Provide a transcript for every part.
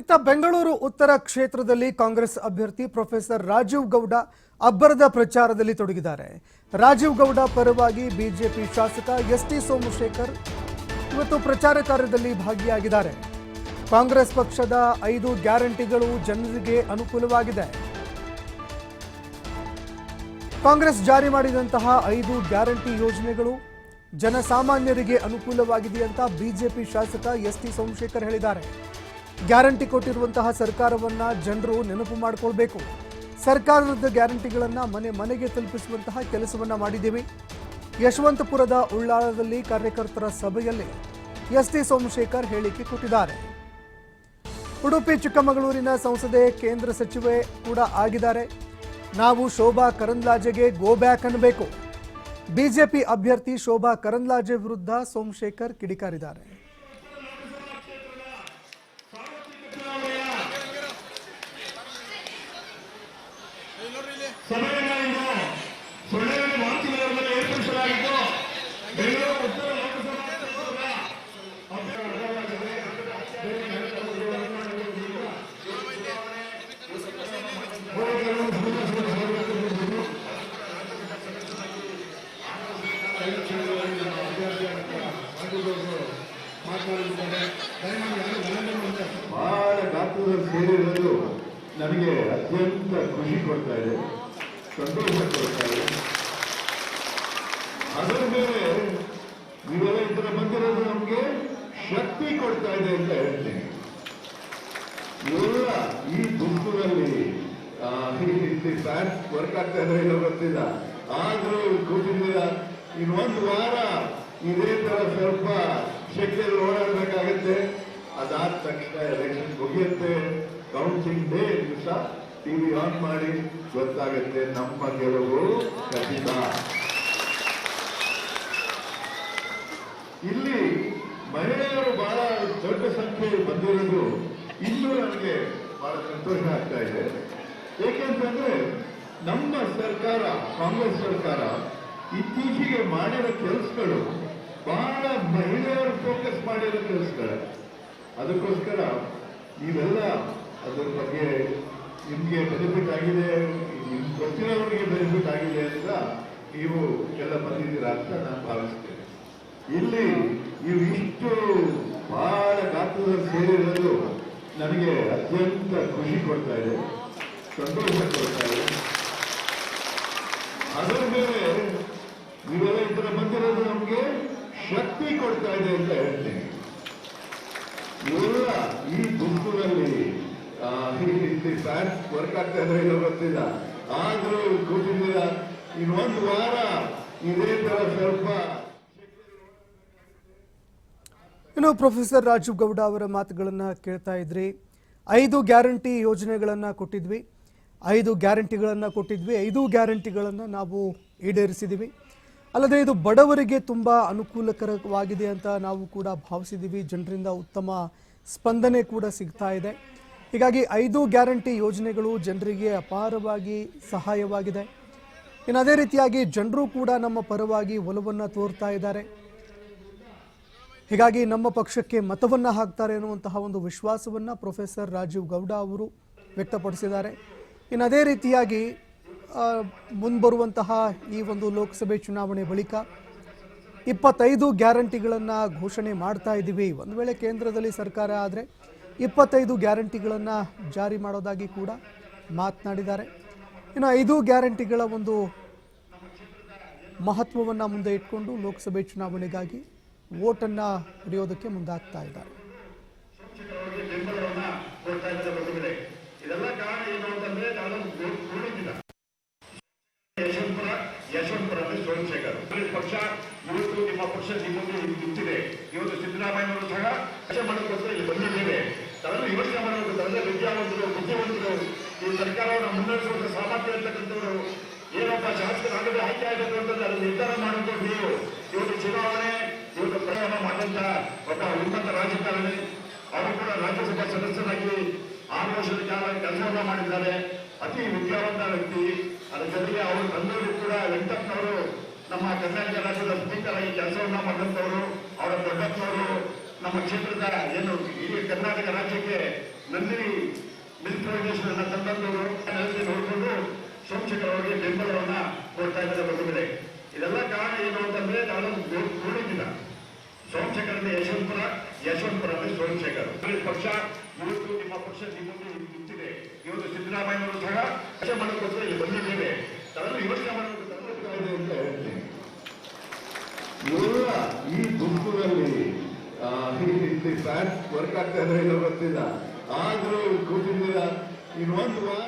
ಇತ್ತ ಬೆಂಗಳೂರು ಉತ್ತರ ಕ್ಷೇತ್ರದಲ್ಲಿ ಕಾಂಗ್ರೆಸ್ ಅಭ್ಯರ್ಥಿ ಪ್ರೊಫೆಸರ್ ರಾಜೀವ್ ಗೌಡ ಅಬ್ಬರದ ಪ್ರಚಾರದಲ್ಲಿ ತೊಡಗಿದ್ದಾರೆ. ರಾಜೀವ್ ಗೌಡ ಪರವಾಗಿ ಬಿಜೆಪಿ ಶಾಸಕ ಎಸ್ ಟಿ ಸೋಮಶೇಖರ್ ಇವತ್ತು ಪ್ರಚಾರ ಕಾರ್ಯದಲ್ಲಿ ಭಾಗಿಯಾಗಿದ್ದಾರೆ. ಕಾಂಗ್ರೆಸ್ ಪಕ್ಷದ ಐದು ಗ್ಯಾರಂಟಿಗಳು ಜನರಿಗೆ ಅನುಕೂಲವಾಗಿದೆ. ಕಾಂಗ್ರೆಸ್ ಜಾರಿ ಮಾಡಿದಂತಹ ಐದು ಗ್ಯಾರಂಟಿ ಯೋಜನೆಗಳು ಜನಸಾಮಾನ್ಯರಿಗೆ ಅನುಕೂಲವಾಗಿದೆ ಅಂತ ಬಿಜೆಪಿ ಶಾಸಕ ಎಸ್ ಟಿ ಸೋಮಶೇಖರ್ ಹೇಳಿದ್ದಾರೆ. ಗ್ಯಾರಂಟಿ ಕೊಟ್ಟಿರುವಂತಹ ಸರ್ಕಾರವನ್ನ ಜನರು ನೆನಪು ಮಾಡಿಕೊಳ್ಬೇಕು. ಸರ್ಕಾರದ ಗ್ಯಾರಂಟಿಗಳನ್ನ ಮನೆ ಮನೆಗೆ ತಲುಪಿಸುವಂತಹ ಕೆಲಸವನ್ನ ಮಾಡಿದ್ದೀವಿ. ಯಶವಂತಪುರದ ಉಳ್ಳಾಳದಲ್ಲಿ ಕಾರ್ಯಕರ್ತರ ಸಭೆಯಲ್ಲಿ ಎಸ್ ಟಿ ಸೋಮಶೇಖರ್ ಹೇಳಿಕೆ ಕೊಟ್ಟಿದ್ದಾರೆ. ಉಡುಪಿ, ಚಿಕ್ಕಮಗಳೂರಿನ ಸಂಸದೆ, ಕೇಂದ್ರ ಸಚಿವೆ ಕೂಡ ಆಗಿದ್ದಾರೆ. ನಾವು ಶೋಭಾ ಕರಂದ್ಲಾಜೆಗೆ ಗೋ ಬ್ಯಾಕ್ ಅನ್ನಬೇಕು. ಬಿಜೆಪಿ ಅಭ್ಯರ್ಥಿ ಶೋಭಾ ಕರಂದ್ಲಾಜೆ ವಿರುದ್ಧ ಸೋಮಶೇಖರ್ ಕಿಡಿಕಾರಿದ್ದಾರೆ ಸಭೆಯನ್ನು ಸೊಳ್ಳೆಗಳ ವಾರ್ತೆಗಳನ್ನು ಏರ್ಪಡಿಸಲಾಗಿದ್ದು ಬೆಂಗಳೂರು ಉತ್ತರ ಲೋಕಸಭಾ ಕ್ಷೇತ್ರದ ಬಹಳ ಗಾತ್ರದಲ್ಲಿ ಸೇರಿರೋದು ನನಗೆ ಅತ್ಯಂತ ಖುಷಿ ಕೊಡ್ತಾ ಇದೆ ಸಂತೋಷ ಕೊಡ್ತಾ ಇದೆ. ಅದರ ಮೇಲೆ ನೀವೆಲ್ಲ ಇದರ ಬಂದಿರೋದು ನಮಗೆ ಶಕ್ತಿ ಕೊಡ್ತಾ ಇದೆ ಅಂತ ಹೇಳ್ತೀನಿ. ಎಲ್ಲ ಈ ಗುಂಪಿನಲ್ಲಿ ಇಲ್ಲಿ ಫ್ಯಾನ್ಸ್ ವರ್ಕ್ ಆಗ್ತಾ ಇದ್ರೆ ಇಲ್ಲ ಗೊತ್ತಿಲ್ಲ. ಆದ್ರೂ ಕೂತಿದ್ದೀರ ಇನ್ನೊಂದು ವಾರ ಇದೇ ತರ ಸ್ವಲ್ಪ ಶಕ್ತಿಯಲ್ಲಿ ಓಡಾಡ್ಬೇಕಾಗತ್ತೆ ಅದಾದ ತಕ್ಷಣ ಎಲೆಕ್ಷನ್ ಮುಗಿಯುತ್ತೆ. ಕೌನ್ಸಿಲ್ ಡೇ ದಿವಸ ಟಿವಿ ಆನ್ ಮಾಡಿ ಗೊತ್ತಾಗುತ್ತೆ ನಮ್ಮ ಗೆಲುವು ಖಚಿತ. ಇಲ್ಲಿ ಮಹಿಳೆಯರು ಬಹಳ ದೊಡ್ಡ ಸಂಖ್ಯೆಯಲ್ಲಿ ಬಂದಿರೋದು ಇನ್ನೂ ನನಗೆ ಬಹಳ ಸಂತೋಷ ಆಗ್ತಾ ಇದೆ. ಏಕೆಂತಂದ್ರೆ ನಮ್ಮ ಸರ್ಕಾರ, ಕಾಂಗ್ರೆಸ್ ಸರ್ಕಾರ ಇತ್ತೀಚೆಗೆ ಮಾಡಿರೋ ಕೆಲಸಗಳು ಬಹಳ ಮಹಿಳೆಯರು ಫೋಕಸ್ ಮಾಡಿರೋ ಕೆಲಸಗಳು. ಅದಕ್ಕೋಸ್ಕರ ನೀವೆಲ್ಲ ಅದರ ಬಗ್ಗೆ ನಿಮ್ಗೆ ಬೆನಿಫಿಟ್ ಆಗಿದೆ, ನಿಮ್ಗೆ ಗೊತ್ತಿರೋರಿಗೆ ಬೆನಿಫಿಟ್ ಆಗಿದೆ ಅಂತ ನೀವು ಎಲ್ಲ ಬಂದಿದ್ದೀರಾ ಅಂತ ನಾನು ಭಾವಿಸ್ತೇನೆ. ಇಲ್ಲಿ ನೀವು ಇಷ್ಟು ಬಹಳ ಗಾತ್ರದಲ್ಲಿ ಸೇರಿರೋದು ನನಗೆ ಅತ್ಯಂತ ಖುಷಿ ಕೊಡ್ತಾ ಇದೆ, ಸಂತೋಷ ಕೊಡ್ತಾ ಇದೆ. ಅದರ ಮೇಲೆ ನೀವೆಲ್ಲ ಇದರ ಬಂದಿರೋದು ನಮಗೆ ಶಕ್ತಿ ಕೊಡ್ತಾ ಇದೆ ಅಂತ ಹೇಳ್ತೀನಿ. ಇವೆಲ್ಲ ಈ ಗುಂಪಿನಲ್ಲಿ ಇಲ್ಲಿ ಫ್ಯಾನ್ಸ್ ವರ್ಕ್ ಆಗ್ತಾ ಇದ್ರೆ ಇಲ್ಲ ಗೊತ್ತಿಲ್ಲ. ಆದ್ರೂ ಕೂತಿದ್ದೀರ? ಇನ್ನೊಂದು ವಾರ ಇದೇ ತರ ಸ್ವಲ್ಪ ಇನ್ನು ಪ್ರೊಫೆಸರ್ ರಾಜೀವ್ ಗೌಡ ಅವರ ಮಾತುಗಳನ್ನು ಕೇಳ್ತಾ ಇದ್ರಿ. ಐದು ಗ್ಯಾರಂಟಿ ಯೋಜನೆಗಳನ್ನು ಕೊಟ್ಟಿದ್ವಿ. ಐದು ಗ್ಯಾರಂಟಿಗಳನ್ನು ಕೊಟ್ಟಿದ್ವಿ. ಐದು ಗ್ಯಾರಂಟಿಗಳನ್ನು ನಾವು ಈಡೇರಿಸಿದ್ದೀವಿ ಅಲ್ಲದೆ ಇದು ಬಡವರಿಗೆ ತುಂಬ ಅನುಕೂಲಕರವಾಗಿದೆ ಅಂತ ನಾವು ಕೂಡ ಭಾವಿಸಿದ್ದೀವಿ ಜನರಿಂದ ಉತ್ತಮ ಸ್ಪಂದನೆ ಕೂಡ ಸಿಗ್ತಾ ಇದೆ. ಹೀಗಾಗಿ ಐದು ಗ್ಯಾರಂಟಿ ಯೋಜನೆಗಳು ಜನರಿಗೆ ಅಪಾರವಾಗಿ ಸಹಾಯವಾಗಿದೆ. ಇನ್ನು ಅದೇ ರೀತಿಯಾಗಿ ಜನರು ಕೂಡ ನಮ್ಮ ಪರವಾಗಿ ಒಲವನ್ನು ತೋರ್ತಾ ಇದ್ದಾರೆ. ಹೀಗಾಗಿ ನಮ್ಮ ಪಕ್ಷಕ್ಕೆ ಮತವನ್ನ ಹಾಕ್ತಾರೆ ಅನ್ನುವಂತಹ ಒಂದು ವಿಶ್ವಾಸವನ್ನ ಪ್ರೊಫೆಸರ್ ರಾಜೀವ್ ಗೌಡ ಅವರು ವ್ಯಕ್ತಪಡಿಸಿದ್ದಾರೆ. ಇನ್ನು ಅದೇ ರೀತಿಯಾಗಿ ಮುಂಬರುವಂತಹ ಈ ಒಂದು ಲೋಕಸಭೆ ಚುನಾವಣೆ ಬಳಿಕ ಇಪ್ಪತ್ತೈದು ಗ್ಯಾರಂಟಿಗಳನ್ನು ಘೋಷಣೆ ಮಾಡ್ತಾ ಇದ್ದೀವಿ. ಒಂದು ವೇಳೆ ಕೇಂದ್ರದಲ್ಲಿ ಸರ್ಕಾರ ಆದರೆ ಇಪ್ಪತ್ತೈದು ಗ್ಯಾರಂಟಿಗಳನ್ನು ಜಾರಿ ಮಾಡೋದಾಗಿ ಕೂಡ ಮಾತನಾಡಿದ್ದಾರೆ. ಇನ್ನು ಐದು ಗ್ಯಾರಂಟಿಗಳ ಒಂದು ಮಹತ್ವವನ್ನು ಮುಂದೆ ಇಟ್ಕೊಂಡು ಲೋಕಸಭೆ ಚುನಾವಣೆಗಾಗಿ ವೋಟನ್ನು ಪಡೆಯೋದಕ್ಕೆ ಮುಂದಾಗ್ತಾ ಇದ್ದಾರೆ. ನಿಮ್ಮ ಪಕ್ಷ ನಿಂತಿದೆ ಸರ್ಕಾರವನ್ನು ಮುನ್ನಡೆಸುವಂತ ಸಾಮರ್ಥ್ಯ ಇರ್ತಕ್ಕಂಥವರು ಏನಪ್ಪ ಶಾಸಕರಾಗದೆ ಆಯ್ಕೆ ಆಗಬೇಕು ಅಂತಂದ್ರೆ ಅದನ್ನು ನಿರ್ಧಾರ ಮಾಡಬೇಕು ನೀವು ಇವತ್ತು ಚುನಾವಣೆ ಪ್ರಯಾಣ ಮಾಡಿದಂತ ಒಬ್ಬ ಉನ್ನತ ರಾಜಕಾರಣಿ, ಅವರು ಕೂಡ ರಾಜ್ಯಸಭಾ ಸದಸ್ಯರಾಗಿ ಆರು ವರ್ಷದ ಕಾಲ ಕೆಲಸವನ್ನ ಮಾಡಿದ್ದಾರೆ. ಅತಿ ವಿದ್ಯಾವಂತ ವ್ಯಕ್ತಿ. ಅದರ ಜೊತೆಗೆ ಅವರು ತಂದೆಯವರು ಕೂಡ ವೆಂಕಟಪ್ಪನವರು ನಮ್ಮ ಕರ್ನಾಟಕ ರಾಜ್ಯದ ಸ್ಪೀಕರ್ ಆಗಿ ಕೆಲಸವನ್ನ ಮಾಡಿದಂಥವರು, ಅವರ ದೊಡ್ಡಪ್ಪನವರು. ನಮ್ಮ ಕ್ಷೇತ್ರದ ಏನು ಇಡೀ ಕರ್ನಾಟಕ ರಾಜ್ಯಕ್ಕೆ ನಂದಿನಿ ಮಿಲಿಟರೈಸೇಷನ್ ತಂದಂತವರು ನೋಡಿಕೊಂಡು ಸೋಮಶೇಖರವರಿಗೆ ಬೆಂಬಲವನ್ನ ಕೊಡ್ತಾ ಇದ್ದಾರೆ ಬಂದಿದೆ ಇದೆಲ್ಲ ಕಾರಣ ಏನು ಅಂತಂದ್ರೆ ನಾನು ನೋಡಿದ್ದೀನಿ ಸೋಮಶೇಖರ್ ಅಂದ್ರೆ ಯಶವಂತಪುರ ಯಶವಂತಪುರದಲ್ಲಿ ಅಂದ್ರೆ ಸೋಮಶೇಖರ್. ಕಾಂಗ್ರೆಸ್ ಪಕ್ಷ ಇವತ್ತು ನಿಮ್ಮ ಪಕ್ಷ ನಿಮ್ಮ ನಿಂತಿದೆ ಇವತ್ತು ಸಿದ್ದರಾಮಯ್ಯವರು ಸಹ ಪಕ್ಷ ಮಾಡೋಕ್ಕೋಸ್ಕರ ಇಲ್ಲಿ ಬಂದಿದ್ದೇವೆ. ಅದನ್ನು ಯೋಚನೆ ಮಾಡಬೇಕು ಅಂತ ಹೇಳ್ತೀನಿ. ಈ ದುಃಖದಲ್ಲಿ ಫ್ಯಾನ್ ವರ್ಕ್ ಆಗ್ತಾ ಇದ್ರೆ ಇಲ್ಲ ಗೊತ್ತಿಲ್ಲ. ಆದ್ರೂ ಕೂತಿದ್ದೀರ. ಇನ್ನೊಂದು ವಾರ.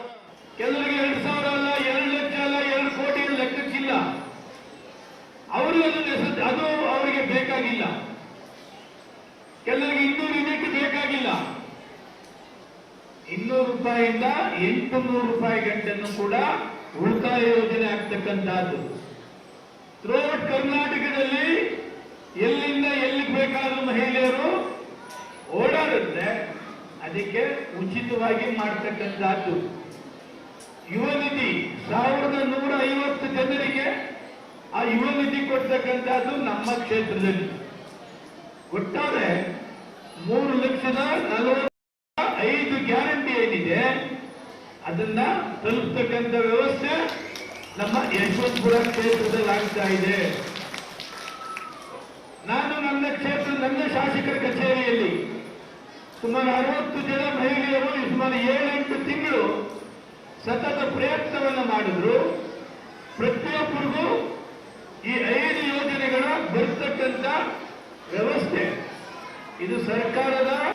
ಕೆಲವರಿಗೆ ಎರಡು ಸಾವಿರ ಅಲ್ಲ ಎರಡು ಲಕ್ಷ ಅಲ್ಲ ಎರಡು ಕೋಟಿ ಲೆಕ್ಕಕ್ಕಿಲ್ಲ. ಅವರು ಅದು ಅದು ಅವರಿಗೆ ಬೇಕಾಗಿಲ್ಲ. ಕೆಲವರಿಗೆ ಇನ್ನೂರು ಇದಕ್ಕೆ ಬೇಕಾಗಿಲ್ಲ. ಇನ್ನೂರು ರೂಪಾಯಿಯಿಂದ ಎಂಟು ನೂರು ರೂಪಾಯಿ ಗಂಟೆಯನ್ನು ಕೂಡ ಉಳಿತಾಯ ಯೋಜನೆ ಆಗ್ತಕ್ಕಂತಹದ್ದು ಥ್ರೂಔಟ್ ಕರ್ನಾಟಕದಲ್ಲಿ ಎಲ್ಲಿಂದ ಎಲ್ಲಿಗೆ ಬೇಕಾದ್ರೂ ಮಹಿಳೆಯರು ಓಡಾಡುತ್ತೆ ಅದಕ್ಕೆ ಉಚಿತವಾಗಿ ಮಾಡ್ತಕ್ಕಂತಹದ್ದು ಯುವ ನಿಧಿ, ಸಾವಿರದ ನೂರ ಐವತ್ತು ಜನರಿಗೆ ಆ ಯುವ ನಿಧಿ ಕೊಡ್ತಕ್ಕಂಥದ್ದು ನಮ್ಮ ಕ್ಷೇತ್ರದಲ್ಲಿ. ಒಟ್ಟಾರೆ ಮೂರು ಲಕ್ಷದ ನಲವತ್ತ ಐದು ಗ್ಯಾರಂಟಿ ಏನಿದೆ, ಅದನ್ನ ತಲುಪ್ತಕ್ಕಂಥ ವ್ಯವಸ್ಥೆ ನಮ್ಮ ಯಶವಂತಪುರ ಕ್ಷೇತ್ರದಲ್ಲಿ ಆಗ್ತಾ ಇದೆ. ನಾನು ನನ್ನ ಕ್ಷೇತ್ರ, ನನ್ನ ಶಾಸಕರ ಕಚೇರಿಯಲ್ಲಿ ಸುಮಾರು ಅರವತ್ತು ಜನ ಮಹಿಳೆಯರು ಸುಮಾರು ಏಳೆಂಟು ತಿಂಗಳು ಸತತ ಪ್ರಯತ್ನವನ್ನು ಮಾಡಿದ್ರು. ಪ್ರತಿಯೊಬ್ಬರಿಗೂ ಈ ಐದು ಯೋಜನೆಗಳ ಬರ್ತಕ್ಕಂಥ ವ್ಯವಸ್ಥೆ. ಇದು ಸರ್ಕಾರದ